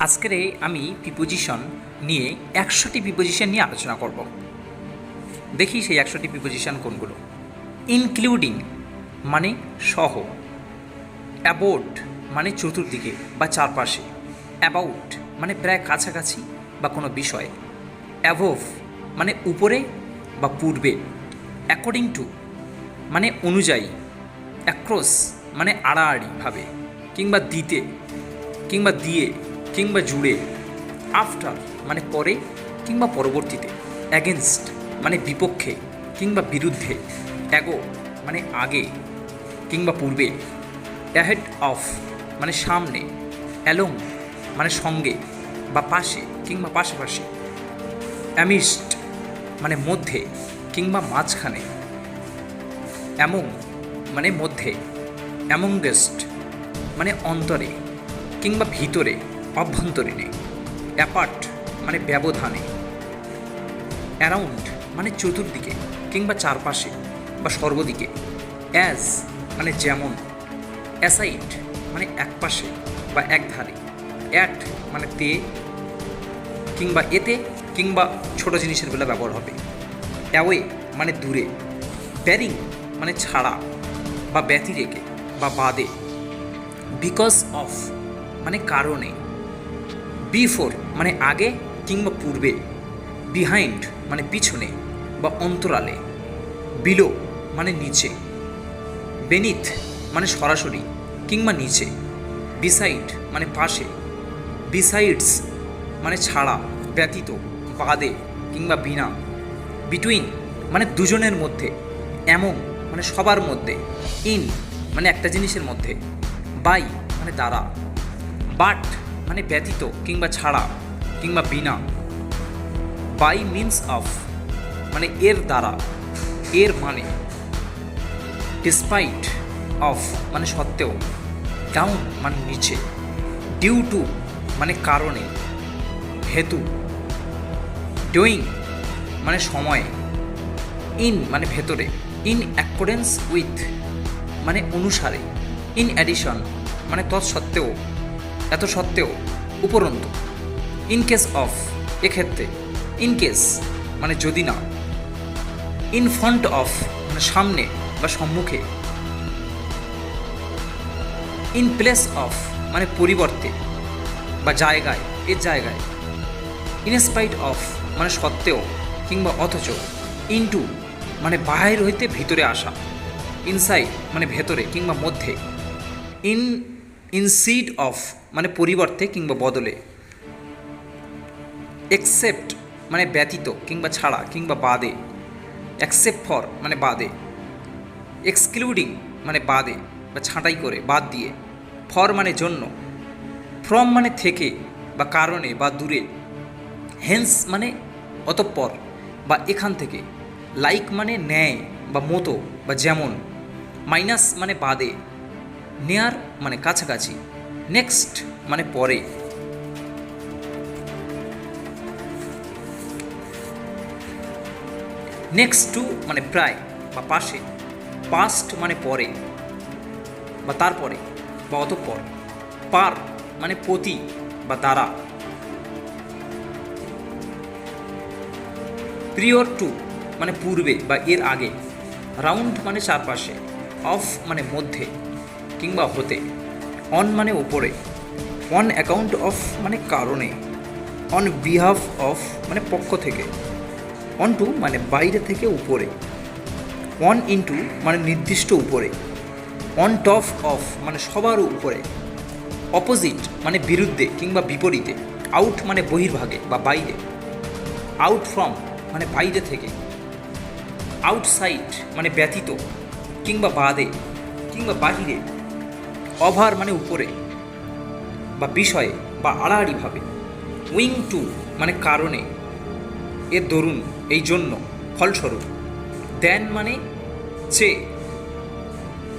আজকের আমি প্রিপোজিশন নিয়ে একশোটি প্রিপোজিশন নিয়ে আলোচনা করব। দেখি সেই একশোটি প্রিপোজিশন কোনগুলো। ইনক্লুডিং মানে সহ অ্যাবোর্ড মানে চতুর্দিকে বা চারপাশে অ্যাবাউট মানে প্রায় কাছাকাছি বা কোনো বিষয় অ্যাভোভ মানে উপরে বা পূর্বে অ্যাকর্ডিং টু মানে অনুযায়ী অ্যাক্রস মানে আড়াআড়িভাবে কিংবা দিতে, কিংবা দিয়ে কিংবা জুড়ে আফটার মানে পরে কিংবা পরবর্তীতে অ্যাগেনস্ট মানে বিপক্ষে, কিংবা বিরুদ্ধে অ্যাগো মানে আগে, কিংবা পূর্বে অ্যাহেড অফ মানে সামনে অ্যালোং মানে সঙ্গে, বা পাশে, কিংবা পাশাপাশি অ্যামিস্ট মানে মধ্যে, কিংবা মাঝখানে অ্যামং মানে মধ্যে অ্যামঙ্গেস্ট মানে অন্তরে, কিংবা ভিতরে অভ্যন্তরীণে অ্যাপার্ট মানে ব্যবধানে অ্যারাউন্ড মানে চতুর্দিকে কিংবা চারপাশে বা সর্বদিকে অ্যাজ মানে যেমন অ্যাসাইড মানে একপাশে বা একধারে অ্যাট মানে তে কিংবা এতে কিংবা ছোট জিনিসের বেলা ব্যবহার হবে অ্যাওয়ে মানে দূরে ব্যারিং মানে ছাড়া বা ব্যতি রেখে বা বাদে বিকজ অফ মানে কারণে বিফোর মানে আগে কিংবা পূর্বে বিহাইন্ড মানে পিছনে বা অন্তরালে বিলো মানে নিচে বেনিথ মানে সরাসরি কিংবা নিচে বিসাইড মানে পাশে বিসাইডস মানে ছাড়া, ব্যতীত, বাদে কিংবা বিনা বিটুইন মানে দুজনের মধ্যে এমন মানে সবার মধ্যে ইন মানে একটা জিনিসের মধ্যে বাই মানে দ্বারা বাট মানে ব্যতীত কিংবা ছাড়া কিংবা বিনা। বাই মিন্স অফ মানে এর দ্বারা, এর মানে। ডিসপাইট অফ মানে সত্ত্বেও। ডাউন মানে নিচে। ডিউ টু মানে কারণে। হেতু ডুইং মানে সময়। ইন মানে ভেতরে। ইন অ্যাকর্ডেন্স উইথ মানে অনুসারে। ইন অ্যাডিশন মানে তৎসত্ত্বেও। এত সত্ত্বেও উপরন্তু ইন কেস অফ এক্ষেত্রে ইন কেস মানে যদি না ইন ফ্রন্ট অফ মানে সামনে বা সম্মুখে ইন প্লেস অফ মানে পরিবর্তে বা জায়গায়, এর জায়গায় ইনস্পাইট অফ মানে সত্ত্বেও কিংবা অথচ ইনটু মানে বাহির হইতে ভিতরে আসা ইনসাইড মানে ভেতরে কিংবা মধ্যে ইন ইনসিড অফ মানে পরিবর্তে কিংবা বদলে। এক্সেপ্ট মানে ব্যতীত কিংবা ছাড়া কিংবা বাদে। অ্যাকসেপ্ট ফর মানে বাদে। এক্সক্লুডিং মানে বাদে বা ছাঁটাই করে, বাদ দিয়ে। ফর মানে জন্য। ফ্রম মানে থেকে বা কারণে বা দূরে। হেন্স মানে অতঃপর বা এখান থেকে। লাইক মানে ন্যায় বা মতো বা যেমন। মাইনাস মানে বাদে। নেয়ার মানে কাছাকাছি। নেক্সট মানে পরে। নেক্সট টু মানে প্রায়, বা পাশে। পাস্ট মানে পরে। বা তারপরে, বা অতঃপর। পার মানে প্রতি, বা দ্বারা। প্রিয়র টু মানে পূর্বে, বা এর আগে। রাউন্ড মানে চারপাশে। অফ মানে মধ্যে, কিংবা হতে। অন মানে উপরে অন অ্যাকাউন্ট অফ মানে কারণে অন বিহাফ অফ মানে পক্ষ থেকে অন টু মানে বাইরে থেকে উপরে অন ইন্টু মানে নির্দিষ্ট উপরে অন টপ অফ মানে সবার উপরে অপোজিট মানে বিরুদ্ধে কিংবা বিপরীতে আউট মানে বহির্ভাগে বা বাইরে আউট ফ্রম মানে বাইরে থেকে আউটসাইড মানে ব্যতীত কিংবা বাদে কিংবা বাহিরে অভার মানে উপরে, বা বিষয়ে, বা আড়াআড়িভাবে উইং টু মানে কারণে এর দরুন, এই জন্য, ফলস্বরূপ। দেন মানে চেয়ে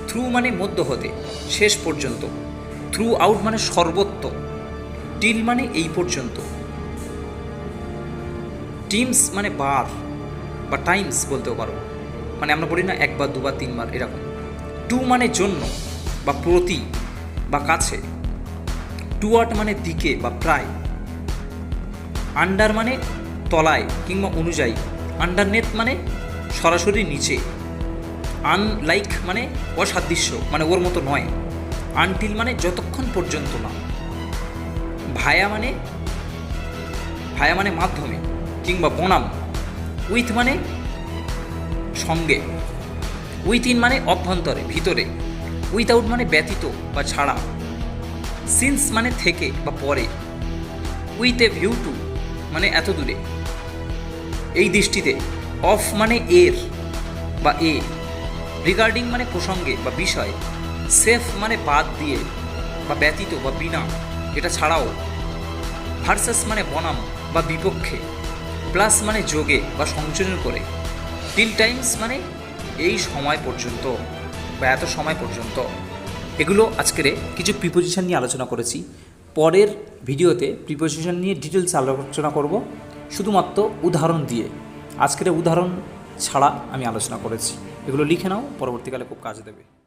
থ্রু মানে মধ্য হতে, শেষ পর্যন্ত। থ্রু আউট মানে সর্বত্র। টিল মানে এই পর্যন্ত। টিমস মানে বার, বা টাইমস বলতেও পারো। মানে আমরা বলি না একবার দুবার, তিনবার, এরকম। টু মানে জন্য। বা প্রতি বা কাছে টুয়ার্ড মানে দিকে বা প্রায় আন্ডার মানে তলায় কিংবা অনুযায়ী আন্ডারনেথ মানে সরাসরি নিচে আনলাইক মানে অসাদৃশ্য মানে ওর মতো নয় আনটিল মানে যতক্ষণ পর্যন্ত না, ভায়া মানে ভায়া মানে মাধ্যমে কিংবা বনাম উইথ মানে সঙ্গে উইথ ইন মানে অভ্যন্তরে, ভিতরে উইথআউট মানে ব্যতীত বা ছাড়া। সিন্স মানে থেকে বা পরে। উইথ এ ভিউ টু মানে এত দূরে। এই দৃষ্টিতে অফ মানে এর বা এ। রিগার্ডিং মানে প্রসঙ্গে বা বিষয়। সেফ মানে বাদ দিয়ে বা ব্যতীত বা বিনা। এটা ছাড়াও। ভার্সাস মানে বনাম বা বিপক্ষে। প্লাস মানে যোগে বা সংযোজন করে। টিল টাইমস মানে এই সময় পর্যন্ত। বা এত সময় পর্যন্ত। এগুলো আজকের কিছু প্রিপোজিশন নিয়ে আলোচনা করেছি। পরের ভিডিওতে প্রিপোজিশন নিয়ে ডিটেলস আলোচনা করব। শুধুমাত্র উদাহরণ দিয়ে। আজকের উদাহরণ ছাড়া আমি আলোচনা করেছি। এগুলো লিখে নাও, পরবর্তীকালে খুব কাজ দেবে।